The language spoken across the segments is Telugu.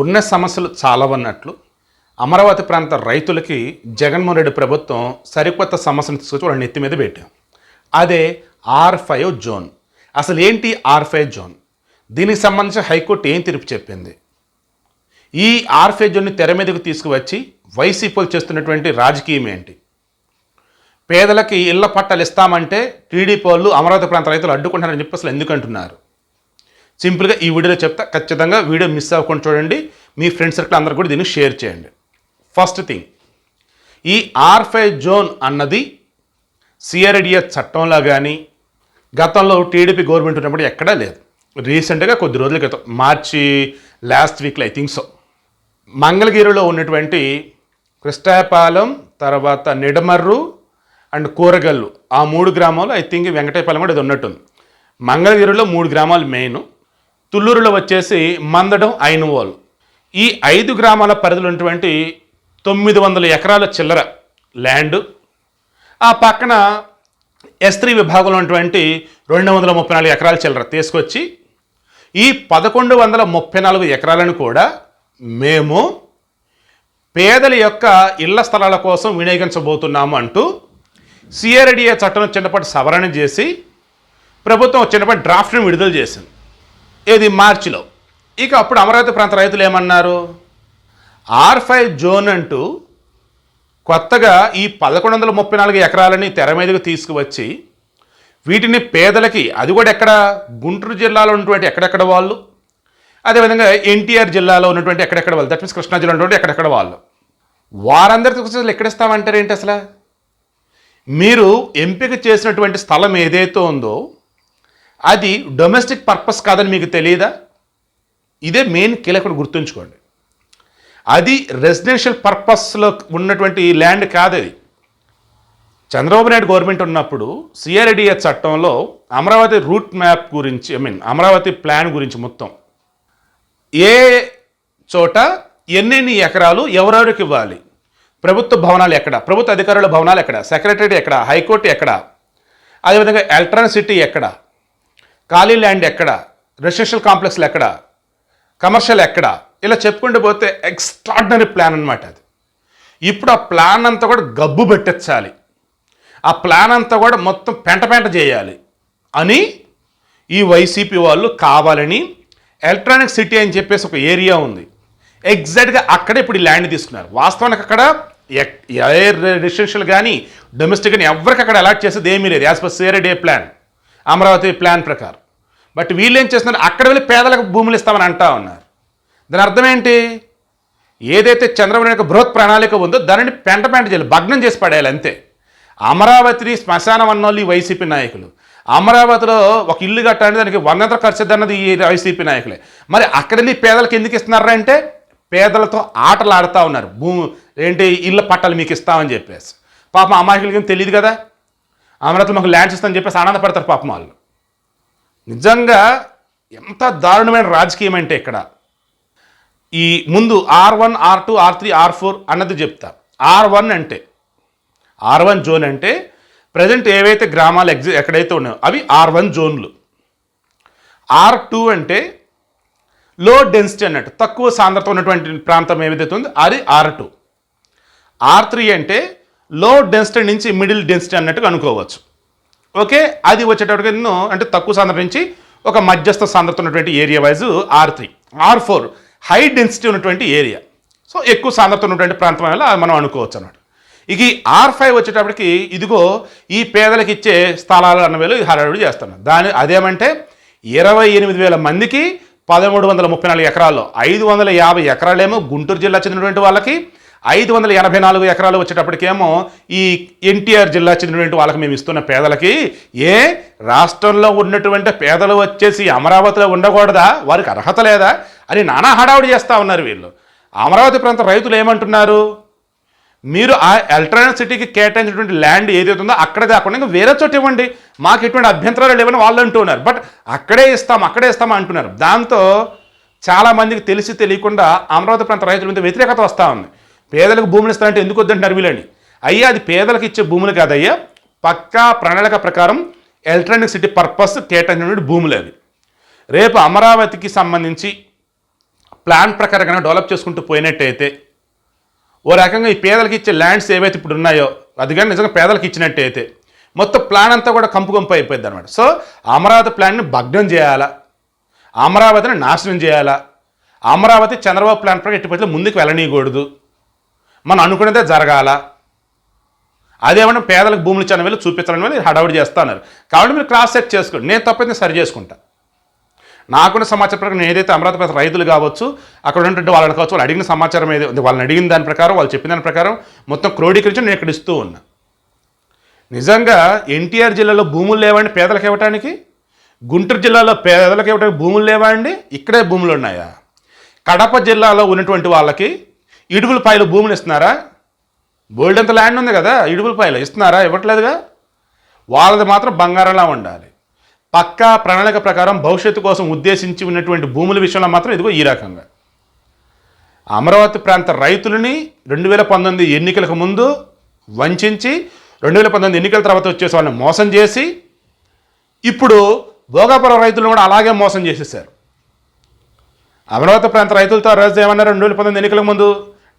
ఉన్న సమస్యలు చాలా ఉన్నట్లు అమరావతి ప్రాంత రైతులకి జగన్మోహన్ రెడ్డి ప్రభుత్వం సరికొత్త సమస్యను తీసుకొచ్చి వాళ్ళ నెత్తి మీద పెట్టాం. అదే ఆర్ ఫైవ్ జోన్. అసలు ఏంటి ఆర్ ఫైవ్ జోన్? దీనికి సంబంధించి హైకోర్టు ఏం తీర్పు చెప్పింది? ఈ ఆర్ ఫైవ్ జోన్ని తెర మీదకు తీసుకువచ్చి వైసీపీలు చేస్తున్నటువంటి రాజకీయం ఏంటి? పేదలకి ఇళ్ళ పట్టాలు ఇస్తామంటే టీడీపీ వాళ్ళు అమరావతి ప్రాంత రైతులు అడ్డుకుంటారని చెప్పి అసలు ఎందుకంటున్నారు? సింపుల్గా ఈ వీడియోలో చెప్తా. ఖచ్చితంగా వీడియో మిస్ అవ్వకుండా చూడండి. మీ ఫ్రెండ్ సర్కిల్ అందరు కూడా దీన్ని షేర్ చేయండి. ఫస్ట్ థింగ్ ఈ ఆర్ ఫైవ్ జోన్ అన్నది సిఆర్డిఏ చట్టంలో కానీ గతంలో టీడీపీ గవర్నమెంట్ ఉన్నప్పుడు ఎక్కడా లేదు. రీసెంట్గా కొద్ది రోజుల క్రితం మార్చి లాస్ట్ వీక్లో ఐ థింక్ సో మంగళగిరిలో ఉన్నటువంటి కృష్ణాపాలెం తర్వాత నిడమర్రు అండ్ కూరగల్లు. ఆ మూడు గ్రామాలు ఐ థింక్ వెంకటేపాలెం కూడా ఇది ఉన్నట్టుంది. మంగళగిరిలో మూడు గ్రామాలు మెయిన్. తుళ్ళూరులో వచ్చేసి మందడం ఐనువోల్. ఈ ఐదు గ్రామాల పరిధిలో ఉన్నటువంటి తొమ్మిది వందల ఎకరాల చిల్లర ల్యాండ్. ఆ పక్కన ఎస్త్రీ విభాగంలో ఉన్నటువంటి రెండు వందల ముప్పై నాలుగు ఎకరాల చిల్లర తీసుకొచ్చి ఈ పదకొండు వందల ముప్పై నాలుగు ఎకరాలను కూడా మేము పేదల యొక్క ఇళ్ళ స్థలాల కోసం వినియోగించబోతున్నాము అంటూ సిఆర్డిఏ చట్టం చిన్నపాటి సవరణ చేసి ప్రభుత్వం చిన్నపాటి డ్రాఫ్ట్ను విడుదల చేసింది. ఏది మార్చిలో? ఇక అప్పుడు అమరావతి ప్రాంత రైతులు ఏమన్నారు? ఆర్ ఫైవ్ జోన్ అంటూ కొత్తగా ఈ పదకొండు వందల ముప్పై నాలుగు ఎకరాలని తెర మీదకు తీసుకువచ్చి వీటిని పేదలకి అది కూడా ఎక్కడ? గుంటూరు జిల్లాలో ఉన్నటువంటి ఎక్కడెక్కడ వాళ్ళు? అదేవిధంగా ఎన్టీఆర్ జిల్లాలో ఉన్నటువంటి ఎక్కడెక్కడ వాళ్ళు? దట్ మీన్స్ కృష్ణా జిల్లా ఉన్నటువంటి ఎక్కడెక్కడ వాళ్ళు? వారందరితో అసలు ఎక్కడిస్తామంటారు ఏంటి అసలు? మీరు ఎంపిక చేసినటువంటి స్థలం ఏదైతే ఉందో అది డొమెస్టిక్ పర్పస్ కాదని మీకు తెలియదా? ఇదే మెయిన్ కీలకుడు గుర్తుంచుకోండి. అది రెసిడెన్షియల్ పర్పస్లో ఉన్నటువంటి ల్యాండ్ కాదు అది. చంద్రబాబు నాయుడు గవర్నమెంట్ ఉన్నప్పుడు సిఆర్డిఏ చట్టంలో అమరావతి రూట్ మ్యాప్ గురించి ఐ మీన్ అమరావతి ప్లాన్ గురించి మొత్తం. ఏ చోట ఎన్నెన్ని ఎకరాలు ఎవరెవరికి ఇవ్వాలి? ప్రభుత్వ భవనాలు ఎక్కడ? ప్రభుత్వ అధికారుల భవనాలు ఎక్కడ? సెక్రటరీ ఎక్కడ? హైకోర్టు ఎక్కడ? అదేవిధంగా ఎలక్ట్రానిసిటీ ఎక్కడ? ఖాళీ ల్యాండ్ ఎక్కడ? రెసిడెన్షియల్ కాంప్లెక్స్లు ఎక్కడ? కమర్షియల్ ఎక్కడ? ఇలా చెప్పుకుంటూ పోతే ఎక్స్ట్రాడినరీ ప్లాన్ అనమాట అది. ఇప్పుడు ఆ ప్లాన్ అంతా కూడా గబ్బు పెట్టించాలి ఆ ప్లాన్ అంతా కూడా మొత్తం పెంట పెంట చేయాలి. అని ఈ వైసీపీ వాళ్ళు కావాలని ఎలక్ట్రానిక్ సిటీ అని చెప్పేసి ఒక ఏరియా ఉంది. ఎగ్జాక్ట్గా అక్కడే ఇప్పుడు ల్యాండ్ తీసుకున్నారు. వాస్తవానికి అక్కడ ఎక్- ఏ రెసిడెన్షియల్ కానీ డొమెస్టిక్ కానీ ఎవరికి అక్కడ అలాట్ చేసేది ఏమీ లేదు. As per the plan. Amaravati plan ప్రకారం. బట్ వీళ్ళు ఏం చేస్తున్నారు? అక్కడ వెళ్ళి పేదలకు భూములు ఇస్తామని అంటా ఉన్నారు. దాని అర్థం ఏంటి? ఏదైతే చంద్రబాబు యొక్క బృహత్ ప్రణాళిక ఉందో దానిని పెంట పెంట చేయాలి భగ్నం చేసి పడేయాలి అంతే. అమరావతిని శ్మశానం అన్నోళ్ళు ఈ వైసీపీ నాయకులు. అమరావతిలో ఒక ఇల్లు కట్టడానికి దానికి వందంత ఖర్చు అన్నది ఈ వైసీపీ నాయకులే. మరి అక్కడ పేదలకు ఎందుకు ఇస్తున్నారా అంటే పేదలతో ఆటలు ఆడుతూ ఉన్నారు. భూమి ఏంటి ఇళ్ళ పట్టాలు మీకు ఇస్తామని చెప్పేసి. పాపం అమాయకులకి తెలియదు కదా? అమరావతి మాకు ల్యాండ్స్ ఇస్తామని చెప్పేసి ఆనందపడతారు పాపం వాళ్ళు. నిజంగా ఎంత దారుణమైన రాజకీయం అంటే ఇక్కడ. ఈ ముందు R one R two R three R four అన్నది చెప్తా. ఆర్ వన్ అంటే ఆర్ వన్ జోన్ అంటే ప్రజెంట్ ఏవైతే గ్రామాలు ఎగ్జి ఎక్కడైతే ఉన్నాయో అవి ఆర్ వన్ జోన్లు. ఆర్ టూ అంటే లో డెన్సిటీ అన్నట్టు తక్కువ సాంద్రత ఉన్నటువంటి ప్రాంతం ఏదైతే ఉందో అది ఆర్ టూ ఆర్ త్రీ అంటే లో డెన్సిటీ నుంచి మిడిల్ డెన్సిటీ అన్నట్టుగా అనుకోవచ్చు. ఓకే అది వచ్చేటప్పటికి నేను అంటే తక్కువ సాంద్రత నుంచి ఒక మధ్యస్థ సాంద్రత ఉన్నటువంటి area wise R three R four high density ఉన్నటువంటి ఏరియా సో ఎక్కువ సాంద్రత ఉన్నటువంటి ప్రాంతం వల్ల మనం అనుకోవచ్చు అన్నమాట. ఇక ఈ ఆర్ ఫైవ్ వచ్చేటప్పటికి ఇదిగో ఈ పేదలకు ఇచ్చే స్థలాలు అన్న వేలు హడావిడి చేస్తాను. దాని అదేమంటే ఇరవై ఎనిమిది వేల మందికి పదమూడు వందల ముప్పై నాలుగు ఎకరాల్లో ఐదు వందల యాభై ఎకరాలేమో గుంటూరు జిల్లా చెందినటువంటి వాళ్ళకి ఐదు వందల ఎనభై నాలుగు ఎకరాలు వచ్చేటప్పటికేమో ఈ ఎన్టీఆర్ జిల్లా చెందినటువంటి వాళ్ళకి మేము ఇస్తున్న పేదలకి ఏ రాష్ట్రంలో ఉన్నటువంటి పేదలు వచ్చేసి అమరావతిలో ఉండకూడదా? వారికి అర్హత లేదా? అని నానా హడావుడి చేస్తూ ఉన్నారు వీళ్ళు. అమరావతి ప్రాంత రైతులు ఏమంటున్నారు? మీరు ఆ ఎలక్ట్రానిక్ సిటీకి కేటాయించినటువంటి ల్యాండ్ ఏదైతే ఉందో అక్కడ కాకుండా ఇంకా వేరే చోట ఇవ్వండి. మాకు ఎటువంటి అభ్యంతరాలు లేవని వాళ్ళు అంటున్నారు. బట్ అక్కడే ఇస్తాం అక్కడే ఇస్తాం అంటున్నారు. దాంతో చాలామందికి తెలిసి తెలియకుండా అమరావతి ప్రాంత రైతుల మీద వ్యతిరేకత వస్తూ ఉంది. పేదలకు భూములు ఇస్తారంటే ఎందుకు వద్దంటున్నారు వీళ్ళని? అయ్యా అది పేదలకు ఇచ్చే భూములు కాదయ్యా. పక్కా ప్రణాళిక ప్రకారం ఎలక్ట్రానిక్ సిటీ పర్పస్ కేటాయించినటువంటి భూములు అవి. రేపు అమరావతికి సంబంధించి ప్లాన్ ప్రకారంగా డెవలప్ చేసుకుంటూ పోయినట్టయితే ఓ రకంగా ఈ పేదలకు ఇచ్చే ల్యాండ్స్ ఏవైతే ఇప్పుడు ఉన్నాయో అది కానీ నిజంగా పేదలకు ఇచ్చినట్టయితే మొత్తం ప్లాన్ అంతా కూడా కంపు కంపు అయిపోయింది అనమాట సో అమరావతి ప్లాన్ని భగ్నం చేయాలా? అమరావతిని నాశనం చేయాలా? అమరావతి చంద్రబాబు ప్లాన్ ప్రకారం ఎట్టి ముందుకు వెళ్ళనీయకూడదు? మనం అనుకునేదే జరగాల. అదేమన్నా పేదలకు భూములు ఇచ్చిన వెళ్ళి చూపించాలని వల్ల హడావుడి చేస్తున్నారు కాబట్టి మీరు క్రాస్ చెక్ చేసుకోండి. నేను తప్పైతే సరి చేసుకుంటా. నాకున్న సమాచారం ప్రకారం ఏదైతే అమరావతి రైతులు కావచ్చు అక్కడ ఉన్నటువంటి వాళ్ళని కావచ్చు వాళ్ళు అడిగిన సమాచారం ఏదైతే వాళ్ళని అడిగిన దాని ప్రకారం వాళ్ళు చెప్పిన దాని ప్రకారం మొత్తం క్రోడీకరించి నేను ఇక్కడ ఇస్తూ ఉన్నా. నిజంగా ఎన్టీఆర్ జిల్లాలో భూములు లేవండి పేదలకు ఇవ్వటానికి? గుంటూరు జిల్లాలో పేదలకు ఇవ్వడానికి భూములు లేవా అండి ఇక్కడే భూములు ఉన్నాయా? కడప జిల్లాలో ఉన్నటువంటి వాళ్ళకి ఇడుగులపాయలు భూములు ఇస్తున్నారా? బోల్డ్ అంత ల్యాండ్ ఉంది కదా ఇడుగుల పాయలు ఇస్తున్నారా? ఇవ్వట్లేదుగా? వాళ్ళది మాత్రం బంగారంలా ఉండాలి. పక్కా ప్రణాళిక ప్రకారం భవిష్యత్తు కోసం ఉద్దేశించి ఉన్నటువంటి భూముల విషయంలో మాత్రం ఇదిగో ఈ రకంగా. అమరావతి ప్రాంత రైతులని రెండు వేల పంతొమ్మిది ఎన్నికలకు ముందు వంచి రెండు వేల పంతొమ్మిది ఎన్నికల తర్వాత వచ్చేసి వాళ్ళని మోసం చేసి ఇప్పుడు భోగాపురం రైతులను కూడా అలాగే మోసం చేసేసారు అమరావతి ప్రాంత రైతులతో ఆ రోజు ఏమన్నారు రెండు వేల పంతొమ్మిది ఎన్నికల ముందు?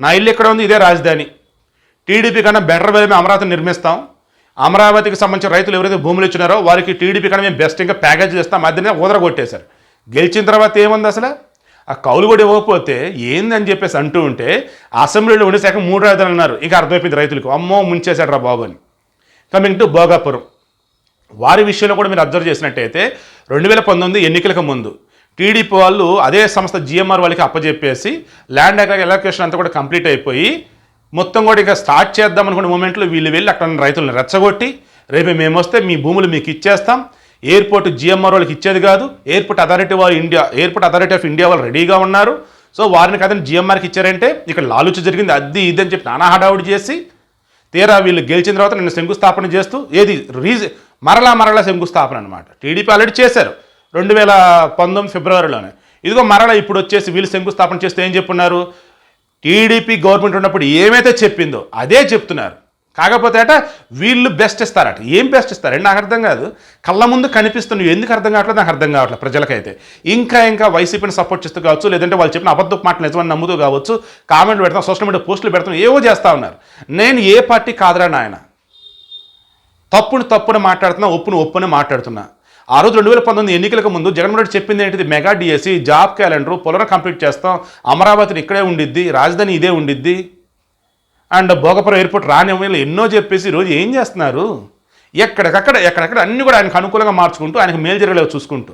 నా ఇల్లు ఎక్కడ ఉంది? ఇదే రాజధాని. టీడీపీ కన్నా బెటర్ వేలు మేము అమరావతి నిర్మిస్తాం. అమరావతికి సంబంధించిన రైతులు ఎవరైతే భూములు ఇచ్చినారో వారికి టీడీపీ కన్నా మేము బెస్ట్ ఇంకా ప్యాకేజ్ చేస్తాం మధ్యనే ఊదర కొట్టేశారు గెలిచిన తర్వాత ఏముంది అసలు? ఆ కౌలు కూడా ఇవ్వకపోతే ఏందని చెప్పేసి అంటూ ఉంటే అసెంబ్లీలో ఉండే శాఖ మూడు రాజధానులు అన్నారు. ఇక అర్థమైపోయింది రైతులకు. అమ్మో ముంచేశాడు రా బాబు అని. Coming to Bhogapuram. వారి విషయంలో కూడా మీరు అబ్జర్వ్ చేసినట్టయితే రెండు వేల పంతొమ్మిది ఎన్నికలకు ముందు టీడీపీ వాళ్ళు అదే సంస్థ జిఎంఆర్ వాళ్ళకి అప్పజెప్పేసి ల్యాండ్ ఎలక్షన్ అంతా కూడా కంప్లీట్ అయిపోయి మొత్తం కూడా ఇక స్టార్ట్ చేద్దాం అనుకున్న మూమెంట్లో వీళ్ళు వెళ్ళి అక్కడ రైతులను రెచ్చగొట్టి రేపు మేము వస్తే మీ భూములు మీకు ఇచ్చేస్తాం. ఎయిర్పోర్ట్ జిఎంఆర్ వాళ్ళకి ఇచ్చేది కాదు. ఎయిర్పోర్ట్ అథారిటీ వాళ్ళు India airport authority of India వాళ్ళు రెడీగా ఉన్నారు. సో వారిని కదండి జిఎంఆర్కి ఇచ్చారంటే ఇక్కడ లాలుచ జరిగింది. అది ఇది అని చెప్పి నానా హడావుడి చేసి తీరా వీళ్ళు గెలిచిన తర్వాత నేను శంకుస్థాపన చేస్తూ ఏది రీజ మరలా మరలా శంకుస్థాపన అనమాట టీడీపీ ఆల్రెడీ చేశారు. రెండు వేల పంతొమ్మిది ఫిబ్రవరిలోనే. ఇదిగో మరలా ఇప్పుడు వచ్చేసి వీళ్ళు శంకుస్థాపన చేస్తే ఏం చెప్పున్నారు టీడీపీ గవర్నమెంట్ ఉన్నప్పుడు ఏమైతే చెప్పిందో అదే చెప్తున్నారు. కాకపోతే అట వీళ్ళు బెస్ట్ ఇస్తారట. ఏం బెస్ట్ ఇస్తారండి నాకు అర్థం కాదు. కళ్ళ ముందు కనిపిస్తున్నాయి ఎందుకు అర్థం కావట్లేదు? నాకు అర్థం కావట్లేదు ప్రజలకైతే. ఇంకా ఇంకా వైసీపీని సపోర్ట్ చేస్తూ కావచ్చు లేదంటే వాళ్ళు చెప్పిన అబద్ధపు మాటలు నిజమని నమ్ముతూ కావచ్చు కామెంట్ పెడతాం సోషల్ మీడియా పోస్టులు పెడతాం ఏవో చేస్తూ ఉన్నారు. నేను ఏ పార్టీ కాదురా నాయన. తప్పుని తప్పుని మాట్లాడుతున్నా ఒప్పుని ఒప్పుని మాట్లాడుతున్నా. ఆ రోజు రెండు వేల పంతొమ్మిది ఎన్నికలకు ముందు జగన్మోహన్ రెడ్డి చెప్పింది ఏంటిది? మెగా డిఎస్సి జాబ్ క్యాలెండర్ పొలం కంప్లీట్ చేస్తాం అమరావతిని ఇక్కడే ఉండిద్ది రాజధాని ఇదే ఉండిద్ది. అండ్ భోగపురం ఎయిర్పోర్ట్ రానివ్వలేదు ఎన్నో చెప్పేసి ఈరోజు ఏం చేస్తున్నారు? ఎక్కడికక్కడ ఎక్కడెక్కడ అన్ని కూడా ఆయనకు అనుకూలంగా మార్చుకుంటూ ఆయనకు మేలు జరగలేవు చూసుకుంటూ.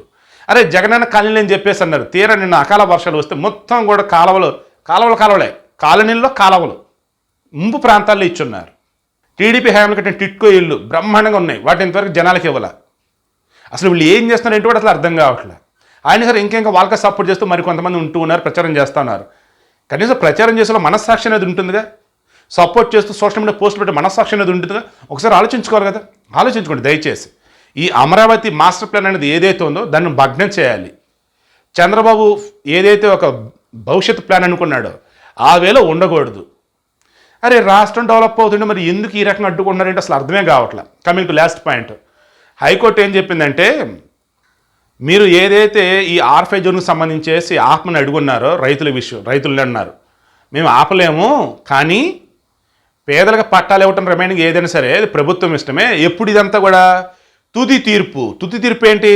అరే జగనన్న కాలనీలు అని చెప్పేసి అన్నారు? తీరా నిన్న అకాల వర్షాలు వస్తే మొత్తం కూడా కాలువలు కాలువలు కాలువలే. కాలనీల్లో కాలువలు. ముంపు ప్రాంతాల్లో ఇచ్చున్నారు. టీడీపీ హయాంలో కట్టిన టిట్కో ఇల్లు బ్రహ్మాండంగా ఉన్నాయి. వాటి ఇంతవరకు జనాలకి ఇవ్వాలి. అసలు వీళ్ళు ఏం చేస్తున్నారు ఏంటి కూడా అసలు అర్థం కావట్లేదు. ఆయన సరే ఇంకెంక వాళ్ళకి సపోర్ట్ చేస్తూ మరి కొంతమంది ఉంటూ ఉన్నారు ప్రచారం చేస్తున్నారు కనీసం ప్రచారం చేసే మనస్సాక్షి అనేది ఉంటుందిగా. సపోర్ట్ చేస్తూ సోషల్ మీడియా పోస్ట్ పెట్టే మనస్సాక్షి అనేది ఉంటుందిగా. ఒకసారి ఆలోచించుకోవాలి కదా. ఆలోచించుకోండి దయచేసి. ఈ అమరావతి మాస్టర్ ప్లాన్ అనేది ఏదైతే ఉందో దాన్ని భగ్నం చేయాలి. చంద్రబాబు ఏదైతే ఒక భవిష్యత్ ప్లాన్ అనుకున్నాడో ఆ వేళ ఉండకూడదు. అరే రాష్ట్రం డెవలప్ అవుతుంటే మరి ఎందుకు ఈ రకంగా అడ్డుకుంటున్నారంటే అసలు అర్థమే కావట్లే coming to last point high court ఏం చెప్పిందంటే మీరు ఏదైతే ఈ ఆర్ఫై జోన్కి సంబంధించేసి ఆపమని అడుగున్నారో రైతుల విషయం రైతులు అన్నారు. మేము ఆపలేము కానీ పేదలకు పట్టాలు ఇవ్వటం రిమైనింగ్ ఏదైనా సరే అది ప్రభుత్వం ఇష్టమే. ఎప్పుడు ఇదంతా కూడా? తుది తీర్పు. తుది తీర్పు ఏంటి?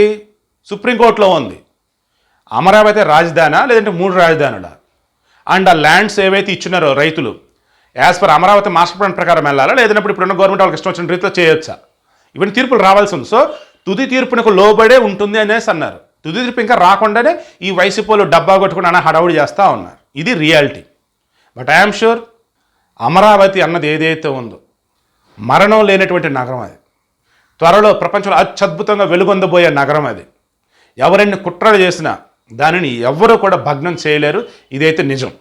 సుప్రీంకోర్టులో ఉంది. అమరావతి రాజధానా లేదంటే మూడు రాజధానులా? అండ్ ఆ ల్యాండ్స్ ఏవైతే ఇచ్చినారో రైతులు as per Amaravati master plan ప్రకారం వెళ్ళాలా? లేదంటే ఇప్పుడున్న గవర్నమెంట్ వాళ్ళకి ఇష్టం వచ్చిన రీతిలో చేయొచ్చా? ఇవన్నీ తీర్పులు రావాల్సి ఉంది. సో తుది తీర్పునకు లోబడే ఉంటుంది అనేసి అన్నారు. తుది తీర్పు ఇంకా రాకుండానే ఈ వైసీపీలో డబ్బా కొట్టుకుని అన్న హడావుడి చేస్తూ ఉన్నారు. ఇది reality. But I'm sure Amaravati అన్నది ఏదైతే ఉందో మరణం లేనటువంటి నగరం అది. త్వరలో ప్రపంచంలో అత్యద్భుతంగా వెలుగొందబోయే నగరం అది. ఎవరెన్ని కుట్రలు చేసినా దానిని ఎవ్వరూ కూడా భగ్నం చేయలేరు. ఇదైతే నిజం.